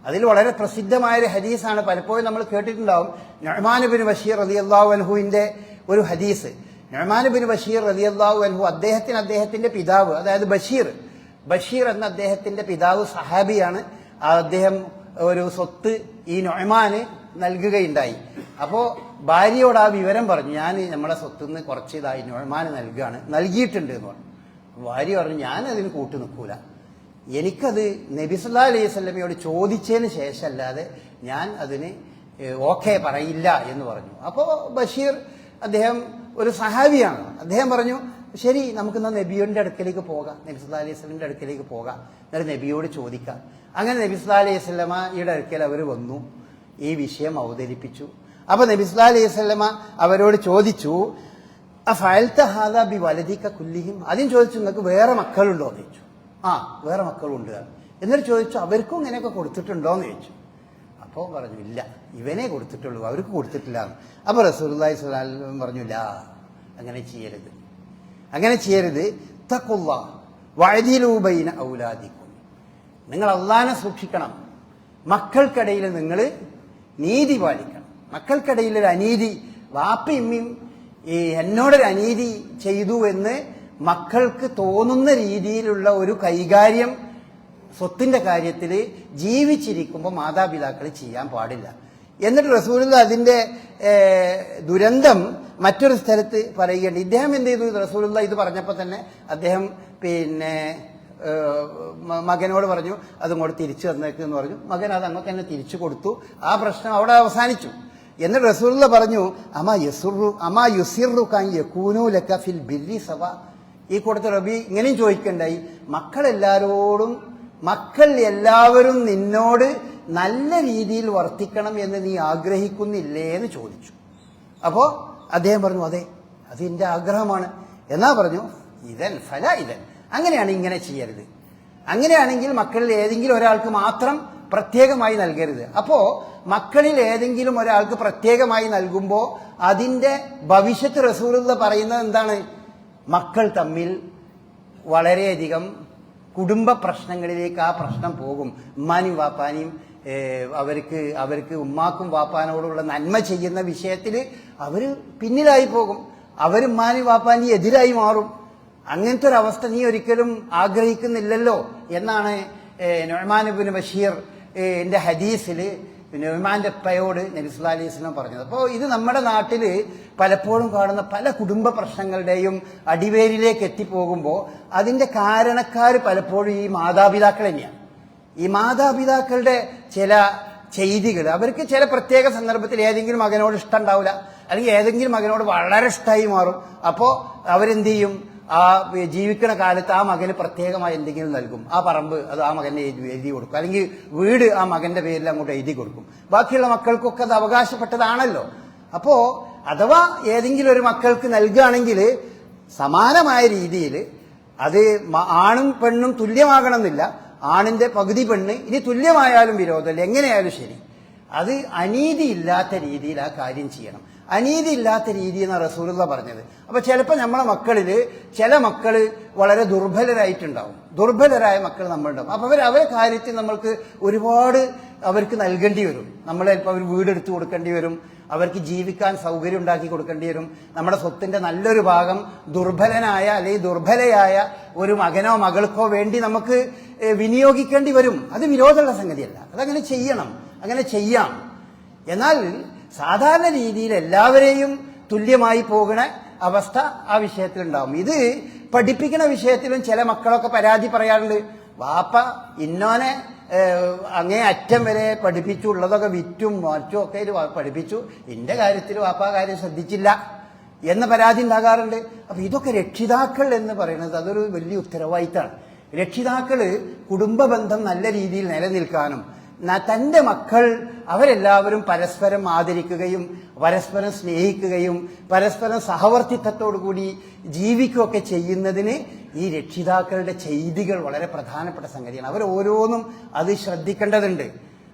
അതിൽ വളരെ പ്രസിദ്ധമായ ഒരു ഹദീസാണ് പലപ്പോഴും നമ്മൾ കേട്ടിട്ടുണ്ടാവും. നഹ്മാനുബിൻ ബിൻ ബഷീർ റളിയല്ലാഹു അൻഹുവിന്റെ ഒരു ഹദീസ്. നഹ്മാനുബിൻ ബിൻ ബഷീർ റളിയല്ലാഹു അൻഹു അദ്ദേഹത്തിന് അദ്ദേഹത്തിന്റെ പിതാവ് അതായത് ബഷീർ. ബഷീർ എന്ന അദ്ദേഹത്തിന്റെ പിതാവ് സഹാബിയാണ്. അദ്ദേഹം ഒരു സ്വത്ത് ഈ നൊഹ്മാന് നൽകുകയുണ്ടായി. അപ്പോ ഭാര്യയോട് ആ വിവരം പറഞ്ഞു ഞാൻ നമ്മളെ സ്വത്ത് നിന്ന് കുറച്ച് ഇതായി നൊഹമാന് നൽകുകയാണ് നൽകിയിട്ടുണ്ട് എന്ന് പറഞ്ഞു. ഭാര്യ പറഞ്ഞു ഞാൻ അതിന് കൂട്ടു നിൽക്കൂല. എനിക്കത് നബിസുല്ലാ അലൈഹി സ്വലമയോട് ചോദിച്ചതിന് ശേഷമല്ലാതെ ഞാൻ അതിന് ഓക്കെ പറയില്ല എന്ന് പറഞ്ഞു. അപ്പോൾ ബഷീർ അദ്ദേഹം ഒരു സഹാബിയാണ്. അദ്ദേഹം പറഞ്ഞു ശരി നമുക്ക് എന്നാ നബിയുടെ അടുക്കലേക്ക് പോകാം. നബി സുല്ലാ അലൈഹി സ്വലമിന്റെ അടുക്കലേക്ക് പോകാം. എന്നിട്ട് നബിയോട് ചോദിക്കാം. അങ്ങനെ നബി സുല്ലാ അലൈഹി സ്വലമയുടെ അടുക്കൽ അവർ വന്നു. ഈ വിഷയം അവതരിപ്പിച്ചു. അപ്പോൾ നബി അലൈഹി സ്വലമ അവരോട് ചോദിച്ചു ബി വലതിക്ക കുല്ലിഹിം. ആദ്യം ചോദിച്ചു നിങ്ങൾക്ക് വേറെ മക്കളുണ്ടോ? എന്ന് ചോദിച്ചു. ആ വേറെ മക്കളുണ്ട്. എന്നിട്ട് ചോദിച്ചു അവർക്കും ഇങ്ങനെയൊക്കെ കൊടുത്തിട്ടുണ്ടോ? എന്ന് ചോദിച്ചു. അപ്പോൾ പറഞ്ഞു ഇല്ല ഇവനെ കൊടുത്തിട്ടുള്ളൂ അവർക്ക് കൊടുത്തിട്ടില്ല. എന്ന്. അപ്പോൾ അലൈഹി വസല്ലം പറഞ്ഞു ഇല്ല അങ്ങനെ ചെയ്യരുത്. അങ്ങനെ ചെയ്യരുത്. തക്കുള്ള വഴതിലൂബൈന ഔലാദിക്കും. നിങ്ങൾ അള്ളാനെ സൂക്ഷിക്കണം. മക്കൾക്കിടയിൽ നിങ്ങൾ നീതി പാലിക്കണം. മക്കൾക്കിടയിൽ ഒരു അനീതി വാപ്പയമ്മയും ഈ എന്നോടൊരു അനീതി ചെയ്തു എന്ന് മക്കൾക്ക് തോന്നുന്ന രീതിയിലുള്ള ഒരു കൈകാര്യം സ്വത്തിന്റെ കാര്യത്തിൽ ജീവിച്ചിരിക്കുമ്പോൾ മാതാപിതാക്കൾ ചെയ്യാൻ പാടില്ല. എന്നിട്ട് റസൂലുള്ള അതിന്റെ ദുരന്തം മറ്റൊരു സ്ഥലത്ത് പറയുകയുണ്ട്. ഇദ്ദേഹം എന്ത് ചെയ്തു? റസൂലുള്ള ഇത് പറഞ്ഞപ്പോൾ തന്നെ അദ്ദേഹം പിന്നെ മകനോട് പറഞ്ഞു അതിങ്ങോട്ട് തിരിച്ചു തന്നേക്ക് എന്ന് പറഞ്ഞു. മകൻ അത് അങ്ങോട്ട് തന്നെ തിരിച്ചു കൊടുത്തു. ആ പ്രശ്നം അവിടെ അവസാനിച്ചു. എന്നിട്ട് റസൂലുള്ള പറഞ്ഞു അമാ യസുറു അമാ യുസിറു കാൻ ലക ഫിൽ ബില്ലി സവ. ഈ കൂട്ടത്തിൽ റബി ഇങ്ങനെയും ചോദിക്കണ്ടായി മക്കളെല്ലാരോടും മക്കൾ എല്ലാവരും നിന്നോട് നല്ല രീതിയിൽ വർത്തിക്കണം എന്ന് നീ ആഗ്രഹിക്കുന്നില്ലേ? എന്ന് ചോദിച്ചു. അപ്പോ അദ്ദേഹം പറഞ്ഞു അതെ അത് എന്റെ ആഗ്രഹമാണ്. എന്നാ പറഞ്ഞു ഇതൻ ഫല ഇതൻ അങ്ങനെയാണ് ഇങ്ങനെ ചെയ്യരുത്. അങ്ങനെയാണെങ്കിൽ മക്കളിൽ ഏതെങ്കിലും ഒരാൾക്ക് മാത്രം പ്രത്യേകമായി നൽകരുത്. അപ്പോ മക്കളിൽ ഏതെങ്കിലും ഒരാൾക്ക് പ്രത്യേകമായി നൽകുമ്പോൾ അതിന്റെ ഭവിഷ്യത്ത് റസൂലുള്ള പറയുന്നത് എന്താണ്? മക്കൾ തമ്മിൽ വളരെയധികം കുടുംബ പ്രശ്നങ്ങളിലേക്ക് ആ പ്രശ്നം പോകും. ഉമ്മാനും വാപ്പാനും അവർക്ക് അവർക്ക് ഉമ്മാക്കും വാപ്പാനോടുള്ള നന്മ ചെയ്യുന്ന വിഷയത്തിൽ അവർ പിന്നിലായി പോകും. അവർ ഉമ്മാനും വാപ്പാനും എതിരായി മാറും. അങ്ങനത്തെ ഒരു അവസ്ഥ നീ ഒരിക്കലും ആഗ്രഹിക്കുന്നില്ലല്ലോ എന്നാണ് നൊഹ്മാനുബിൻ ബഷീർ എന്റെ ഹദീസിൽ ഉമാന്റെ ഉപ്പയോട് നബിസ്ലാ അലൈഹി സ്വലം പറഞ്ഞത്. അപ്പോൾ ഇത് നമ്മുടെ നാട്ടിൽ പലപ്പോഴും കാണുന്ന പല കുടുംബ പ്രശ്നങ്ങളുടെയും അടിവേരിലേക്ക് എത്തിപ്പോകുമ്പോൾ അതിന്റെ കാരണക്കാർ പലപ്പോഴും ഈ മാതാപിതാക്കൾ തന്നെയാണ്. ഈ മാതാപിതാക്കളുടെ ചില ചെയ്തികൾ അവർക്ക് ചില പ്രത്യേക സന്ദർഭത്തിൽ ഏതെങ്കിലും മകനോട് ഇഷ്ടം ഉണ്ടാവില്ല അല്ലെങ്കിൽ ഏതെങ്കിലും മകനോട് വളരെ ഇഷ്ടമായി മാറും. അപ്പോൾ അവരെന്ത് ചെയ്യും? ആ ജീവിക്കുന്ന കാലത്ത് ആ മകന് പ്രത്യേകമായി എന്തെങ്കിലും നൽകും. ആ പറമ്പ് അത് ആ മകനെ എഴുതി കൊടുക്കും. അല്ലെങ്കിൽ വീട് ആ മകന്റെ പേരിൽ അങ്ങോട്ട് എഴുതി കൊടുക്കും. ബാക്കിയുള്ള മക്കൾക്കൊക്കെ അത് അവകാശപ്പെട്ടതാണല്ലോ. അപ്പോ അഥവാ ഏതെങ്കിലും ഒരു മക്കൾക്ക് നൽകുകയാണെങ്കിൽ സമാനമായ രീതിയിൽ അത് ആണും പെണ്ണും തുല്യമാകണമെന്നില്ല. ആണിന്റെ പകുതി പെണ്ണ് ഇനി തുല്യമായാലും വിരോധമല്ല. എങ്ങനെയായാലും ശരി. അത് അനീതി ഇല്ലാത്ത രീതിയിൽ ആ കാര്യം ചെയ്യണം. അനീതി ഇല്ലാത്ത രീതി എന്നാണ് റസൂലുള്ള പറഞ്ഞത്. അപ്പൊ ചിലപ്പോൾ നമ്മളെ മക്കളിൽ ചില മക്കൾ വളരെ ദുർബലരായിട്ടുണ്ടാവും. ദുർബലരായ മക്കൾ നമ്മളുണ്ടാവും. അപ്പൊ അവർ അവരെ കാര്യത്തിൽ നമ്മൾക്ക് ഒരുപാട് അവർക്ക് നൽകേണ്ടി വരും. നമ്മൾ ഇപ്പോൾ അവർ വീടെടുത്ത് കൊടുക്കേണ്ടി വരും. അവർക്ക് ജീവിക്കാൻ സൗകര്യം ഉണ്ടാക്കി കൊടുക്കേണ്ടി വരും. നമ്മുടെ സ്വത്തിന്റെ നല്ലൊരു ഭാഗം ദുർബലനായ അല്ലെങ്കിൽ ദുർബലയായ ഒരു മകനോ മകൾക്കോ വേണ്ടി നമുക്ക് വിനിയോഗിക്കേണ്ടി വരും. അത് വിരോധമുള്ള സംഗതിയല്ല. അതങ്ങനെ ചെയ്യണം. അങ്ങനെ ചെയ്യാം. എന്നാൽ സാധാരണ രീതിയിൽ എല്ലാവരെയും തുല്യമായി പോകുന്ന അവസ്ഥ ആ വിഷയത്തിലുണ്ടാവും. ഇത് പഠിപ്പിക്കുന്ന വിഷയത്തിലും ചില മക്കളൊക്കെ പരാതി പറയാറുണ്ട്. വാപ്പ ഇന്നോനെ അങ്ങേ അറ്റം വരെ പഠിപ്പിച്ചു ഉള്ളതൊക്കെ വിറ്റും മറ്റും ഒക്കെ പഠിപ്പിച്ചു. എന്റെ കാര്യത്തിൽ വാപ്പ കാര്യം ശ്രദ്ധിച്ചില്ല എന്ന പരാതി ഉണ്ടാകാറുണ്ട്. അപ്പൊ ഇതൊക്കെ രക്ഷിതാക്കൾ എന്ന് പറയുന്നത് അതൊരു വലിയ ഉത്തരവാദിത്തമാണ്. രക്ഷിതാക്കൾ കുടുംബ ബന്ധം നല്ല രീതിയിൽ നിലനിൽക്കാനും തന്റെ മക്കൾ അവരെല്ലാവരും പരസ്പരം ആദരിക്കുകയും പരസ്പരം സ്നേഹിക്കുകയും പരസ്പരം സഹവർത്തിത്വത്തോടു കൂടി ജീവിക്കുകയൊക്കെ ചെയ്യുന്നതിന് ഈ രക്ഷിതാക്കളുടെ ചെയ്തികൾ വളരെ പ്രധാനപ്പെട്ട സംഗതിയാണ്. അവർ ഓരോന്നും അത് ശ്രദ്ധിക്കേണ്ടതുണ്ട്.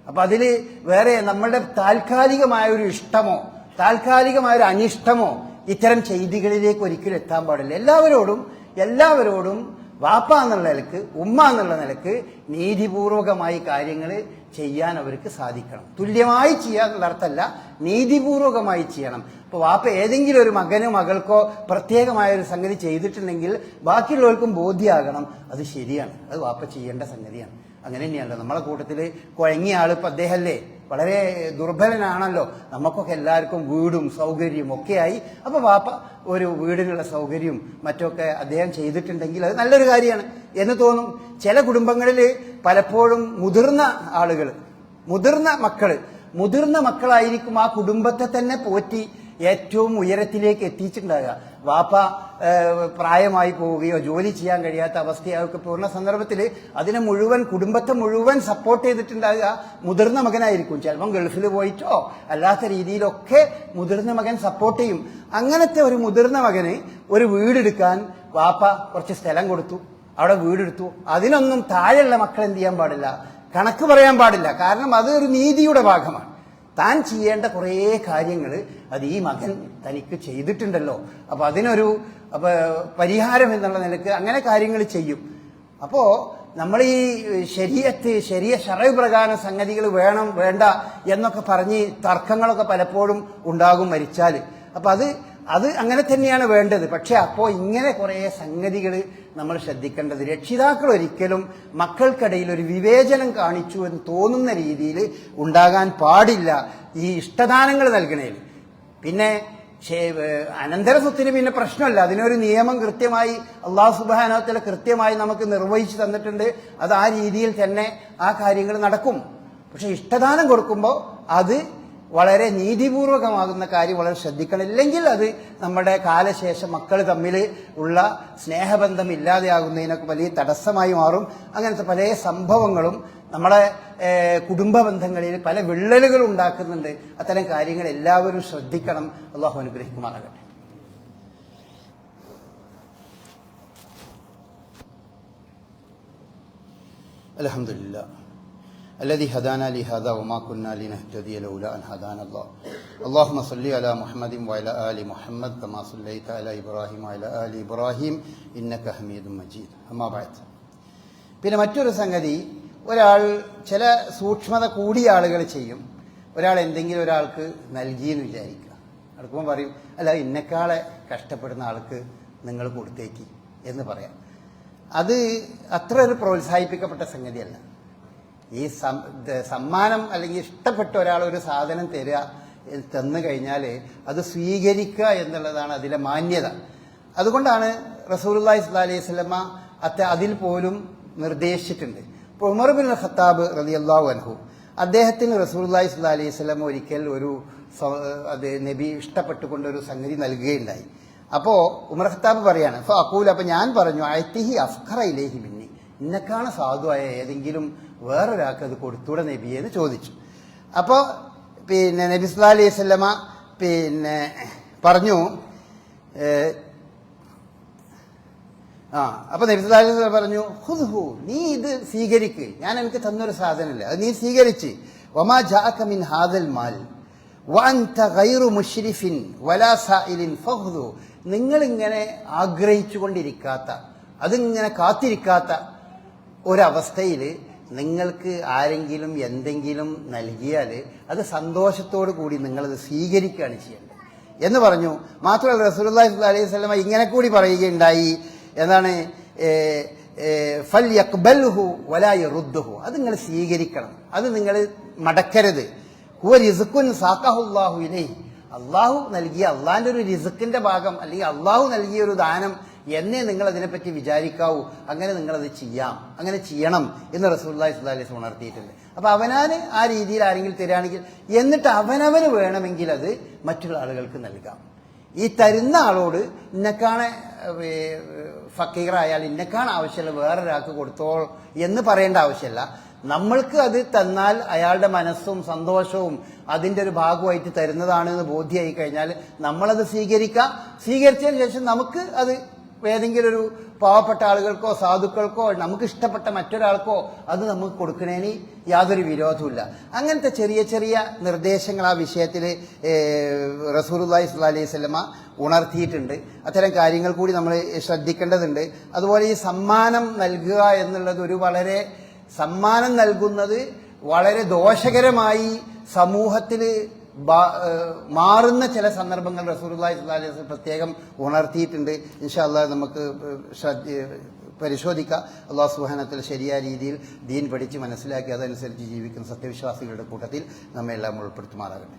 അപ്പൊ അതിൽ വേറെ നമ്മളുടെ താൽക്കാലികമായ ഒരു ഇഷ്ടമോ താൽക്കാലികമായ ഒരു അനിഷ്ടമോ ഇത്തരം ചെയ്തികളിലേക്ക് ഒരിക്കലും എത്താൻ പാടില്ല. എല്ലാവരോടും എല്ലാവരോടും വാപ്പ എന്നുള്ള നിലയ്ക്ക് ഉമ്മ എന്നുള്ള നിലയ്ക്ക് നീതിപൂർവകമായി കാര്യങ്ങൾ ചെയ്യാൻ അവർക്ക് സാധിക്കണം. തുല്യമായി ചെയ്യുക എന്നുള്ള അർത്ഥമല്ല നീതിപൂർവകമായി ചെയ്യണം. ഇപ്പൊ വാപ്പ ഏതെങ്കിലും ഒരു മകനോ മകൾക്കോ പ്രത്യേകമായ ഒരു സംഗതി ചെയ്തിട്ടുണ്ടെങ്കിൽ ബാക്കിയുള്ളവർക്കും ബോധ്യമാകണം അത് ശരിയാണ്. അത് വാപ്പ ചെയ്യേണ്ട സംഗതിയാണ്. അങ്ങനെ തന്നെയല്ലോ. നമ്മളെ കൂട്ടത്തിൽ കുഴങ്ങിയ ഇപ്പൊ അദ്ദേഹമല്ലേ വളരെ ദുർബലനാണല്ലോ. നമുക്കൊക്കെ എല്ലാവർക്കും വീടും സൗകര്യവും ഒക്കെയായി. അപ്പൊ വാപ്പ ഒരു വീടിനുള്ള സൗകര്യവും മറ്റൊക്കെ അദ്ദേഹം ചെയ്തിട്ടുണ്ടെങ്കിൽ അത് നല്ലൊരു കാര്യമാണ്. എന്ന് തോന്നും. ചില കുടുംബങ്ങളിൽ പലപ്പോഴും മുതിർന്ന ആളുകൾ മുതിർന്ന മക്കൾ മുതിർന്ന മക്കളായിരിക്കും ആ കുടുംബത്തെ തന്നെ പോറ്റി ഏറ്റവും ഉയരത്തിലേക്ക് എത്തിച്ചിട്ടുണ്ടാകുക വാപ്പ പ്രായമായി പോവുകയോ ജോലി ചെയ്യാൻ കഴിയാത്ത അവസ്ഥയൊക്കെ പോകുന്ന സന്ദർഭത്തിൽ അതിനെ മുഴുവൻ കുടുംബത്തെ മുഴുവൻ സപ്പോർട്ട് ചെയ്തിട്ടുണ്ടാകുക മുതിർന്ന മകനായിരിക്കും. ചിലപ്പം ഗൾഫിൽ പോയിട്ടോ അല്ലാത്ത രീതിയിലൊക്കെ മുതിർന്ന മകൻ സപ്പോർട്ട് ചെയ്യും. അങ്ങനത്തെ ഒരു മുതിർന്ന മകന് ഒരു വീടെടുക്കാൻ വാപ്പ കുറച്ച് സ്ഥലം കൊടുത്തു. അവിടെ വീടെടുത്തു. അതിനൊന്നും താഴെയുള്ള മക്കൾ എന്ത് ചെയ്യാൻ പാടില്ല? കണക്ക് പറയാൻ പാടില്ല. കാരണം അതൊരു നീതിയുടെ ഭാഗമാണ്. താൻ ചെയ്യേണ്ട കുറേ കാര്യങ്ങൾ അത് ഈ മകൻ തനിക്ക് ചെയ്തിട്ടുണ്ടല്ലോ. അപ്പൊ അതിനൊരു പരിഹാരം എന്നുള്ള നിലയ്ക്ക് അങ്ങനെ കാര്യങ്ങൾ ചെയ്യും. അപ്പോ നമ്മൾ ഈ ശരീരത്ത് ശരീര ശറവ് പ്രകാരം സംഗതികൾ വേണം വേണ്ട എന്നൊക്കെ പറഞ്ഞ് തർക്കങ്ങളൊക്കെ പലപ്പോഴും ഉണ്ടാകും മരിച്ചാൽ അപ്പൊ അത് അത് അങ്ങനെ തന്നെയാണ് വേണ്ടത്. പക്ഷെ അപ്പോൾ ഇങ്ങനെ കുറേ സംഗതികൾ നമ്മൾ ശ്രദ്ധിക്കേണ്ടത്. രക്ഷിതാക്കൾ ഒരിക്കലും മക്കൾക്കിടയിൽ ഒരു വിവേചനം കാണിച്ചു എന്ന് തോന്നുന്ന രീതിയിൽ ഉണ്ടാകാൻ പാടില്ല ഈ ഇഷ്ടദാനങ്ങൾ നൽകണേൽ. പിന്നെ പക്ഷേ അനന്തര സ്വത്തിന് പിന്നെ പ്രശ്നമല്ല. അതിനൊരു നിയമം കൃത്യമായി അള്ളാഹു സുബാനത്തിൽ കൃത്യമായി നമുക്ക് നിർവഹിച്ചു തന്നിട്ടുണ്ട്. അത് ആ രീതിയിൽ തന്നെ ആ കാര്യങ്ങൾ നടക്കും. പക്ഷെ ഇഷ്ടദാനം കൊടുക്കുമ്പോൾ അത് വളരെ നീതിപൂർവകമാകുന്ന കാര്യം വളരെ ശ്രദ്ധിക്കണം. ഇല്ലെങ്കിൽ അത് നമ്മുടെ കാലശേഷം മക്കൾ തമ്മിൽ ഉള്ള സ്നേഹബന്ധം ഇല്ലാതെയാകുന്നതിനൊക്കെ വലിയ തടസ്സമായി മാറും. അങ്ങനത്തെ പല സംഭവങ്ങളും നമ്മളെ കുടുംബ ബന്ധങ്ങളിൽ പല വിള്ളലുകൾ ഉണ്ടാക്കുന്നുണ്ട്. അത്തരം കാര്യങ്ങൾ എല്ലാവരും ശ്രദ്ധിക്കണം. അള്ളാഹു അനുഗ്രഹിക്കുമാറാകട്ടെ. അലഹമില്ല الذي هدانا لهذا وما كنا لنهتدي لولا أن هدانا الله اللهم صل على محمد وعلى آل محمد كما صليت على إبراهيم وعلى آل إبراهيم إنك حميد مجيد أما بعد പിന്നെ മറ്റൊരു സംഗതി ഒരാൾ ചില സൂക്ഷ്മത കൂടിയ ആളുകൾ ചെയ്യും ഒരാൾ എന്തെങ്കിലും ഒരാൾക്ക് നൽകിയെന്ന് വിചാരിക്കുക അടുക്കുമ്പോൾ പറയും അല്ല ഇന്നെക്കാളെ കഷ്ടപ്പെടുന്ന ആൾക്ക് നിങ്ങൾ കൊടുത്തേക്ക് എന്ന് പറയാം അത് അത്ര ഒരു പ്രോത്സാഹിപ്പിക്കപ്പെട്ട സംഗതിയല്ല ഈ സമ്മാനം അല്ലെങ്കിൽ ഇഷ്ടപ്പെട്ട ഒരാൾ ഒരു സാധനം തരിക തന്നു കഴിഞ്ഞാൽ അത് സ്വീകരിക്കുക എന്നുള്ളതാണ് അതിലെ മാന്യത. അതുകൊണ്ടാണ് റസൂലുള്ളാഹി സ്വല്ലാ അലൈഹി സ്വലമ അത്ത അതിൽ പോലും നിർദ്ദേശിച്ചിട്ടുണ്ട്. ഇപ്പോൾ ഉമർ ബിൻ ഖത്താബ് അള്ളാഹു അൻഹു അദ്ദേഹത്തിന് റസൂലുള്ളാഹി സ്വല്ലല്ലാഹി അലൈഹി സ്വലം ഒരിക്കൽ ഒരു അത് നബി ഇഷ്ടപ്പെട്ടുകൊണ്ട് ഒരു സംഗതി നൽകുകയുണ്ടായി. അപ്പോൾ ഉമർ ഖത്താബ് പറയാണ് അപ്പൊ അക്കൂൽ അപ്പൊ ഞാൻ പറഞ്ഞു അയത്തിഹി അഫ്ഖറ ഇലേഹി മിന്നി ഇന്നക്കാണ് സാധുവായ ഏതെങ്കിലും വേറൊരാൾക്ക് അത് കൊടുത്തൂടെ നബി എന്ന് ചോദിച്ചു. അപ്പോൾ പിന്നെ നബി സല്ലാ അലൈഹി സ്വല്ലമ പിന്നെ പറഞ്ഞു ആ അപ്പൊ നബി സല്ലല്ലാഹു അലൈഹി വസല്ലം പറഞ്ഞു ഹുദ്ഹു നീ ഇത് സ്വീകരിക്ക്. ഞാൻ എനിക്ക് തന്നൊരു സാധനമില്ല. അത് നീ സ്വീകരിച്ച്. വമാ ജാഅക മിൻ ഹാദൽ മാൽ. വഅൻത ഗൈറു മുശ്രിഫിൻ വലാ സായിലിൻ നിങ്ങൾ ഇങ്ങനെ ആഗ്രഹിച്ചുകൊണ്ടിരിക്കാത്ത അതിങ്ങനെ കാത്തിരിക്കാത്ത ഒരവസ്ഥയിൽ നിങ്ങൾക്ക് ആരെങ്കിലും എന്തെങ്കിലും നൽകിയാൽ അത് സന്തോഷത്തോടു കൂടി നിങ്ങളത് സ്വീകരിക്കുകയാണ് ചെയ്യേണ്ടത്. എന്ന് പറഞ്ഞു. മാത്രമല്ല സ്വല്ലല്ലാഹി അലൈഹി വസല്ലമ ഇങ്ങനെ കൂടി പറയുകയുണ്ടായി. എന്താണ്? ഫൽ യക്ബൽഹു വലാ യറുദ്ദുഹു. അത് നിങ്ങൾ സ്വീകരിക്കണം. അത് നിങ്ങൾ മടക്കരുത്. ഹുവ റിസ്ഖുൻ സാഖഹുല്ലാഹു ഇലൈഹി. അള്ളാഹു നൽകിയ അള്ളാഹിന്റെ ഒരു റിസ്ക്കിന്റെ ഭാഗം അല്ലെങ്കിൽ അള്ളാഹു നൽകിയ ഒരു ദാനം എന്നേ നിങ്ങൾ അതിനെപ്പറ്റി വിചാരിക്കാവൂ. അങ്ങനെ നിങ്ങളത് ചെയ്യാം. അങ്ങനെ ചെയ്യണം എന്ന് റസൂല്ലാഹി വസല്ലം ഉണർത്തിയിട്ടുണ്ട്. അപ്പൊ അവനാന് ആ രീതിയിൽ ആരെങ്കിലും തരികയാണെങ്കിൽ എന്നിട്ട് അവനവന് വേണമെങ്കിൽ അത് മറ്റുള്ള ആളുകൾക്ക് നൽകാം. ഈ തരുന്ന ആളോട് ഇന്നക്കാണ് ഫക്കീറായാൽ ഇന്നക്കാണ് ആവശ്യമില്ല വേറൊരാൾക്ക് കൊടുത്തോ എന്ന് പറയേണ്ട ആവശ്യമില്ല. നമ്മൾക്ക് അത് തന്നാൽ അയാളുടെ മനസ്സും സന്തോഷവും അതിന്റെ ഒരു ഭാഗമായിട്ട് തരുന്നതാണെന്ന് ബോധ്യമായി കഴിഞ്ഞാൽ നമ്മളത് സ്വീകരിക്കുക സ്വീകരിച്ചതിന് ശേഷം നമുക്ക് അത് ഏതെങ്കിലും ഒരു പാവപ്പെട്ട ആളുകൾക്കോ സാധുക്കൾക്കോ നമുക്ക് ഇഷ്ടപ്പെട്ട മറ്റൊരാൾക്കോ അത് നമുക്ക് കൊടുക്കണേന് യാതൊരു വിരോധവുമില്ല. അങ്ങനത്തെ ചെറിയ ചെറിയ നിർദ്ദേശങ്ങൾ ആ വിഷയത്തിൽ റസൂലുല്ലാഹി സ്വല്ലല്ലാഹി അലൈഹി വസല്ലമ ഉണർത്തിയിട്ടുണ്ട്. അത്തരം കാര്യങ്ങൾ കൂടി നമ്മൾ ശ്രദ്ധിക്കേണ്ടതുണ്ട്. അതുപോലെ ഈ സമ്മാനം നൽകുക എന്നുള്ളത് ഒരു വളരെ സമ്മാനം നൽകുന്നത് വളരെ ദോഷകരമായി സമൂഹത്തിൽ മാറുന്ന ചില സന്ദർഭങ്ങൾ അലൈഹി വസല്ലം പ്രത്യേകം ഉണർത്തിയിട്ടുണ്ട്. ഇൻഷാല്ല നമുക്ക് പരിശോധിക്കുക അള്ളാഹു സുഹാനത്തിൽ ശരിയായ രീതിയിൽ ദീൻ പഠിച്ച് മനസ്സിലാക്കി അതനുസരിച്ച് ജീവിക്കുന്ന സത്യവിശ്വാസികളുടെ കൂട്ടത്തിൽ നമ്മെല്ലാം ഉൾപ്പെടുത്തുമാറാകട്ടെ.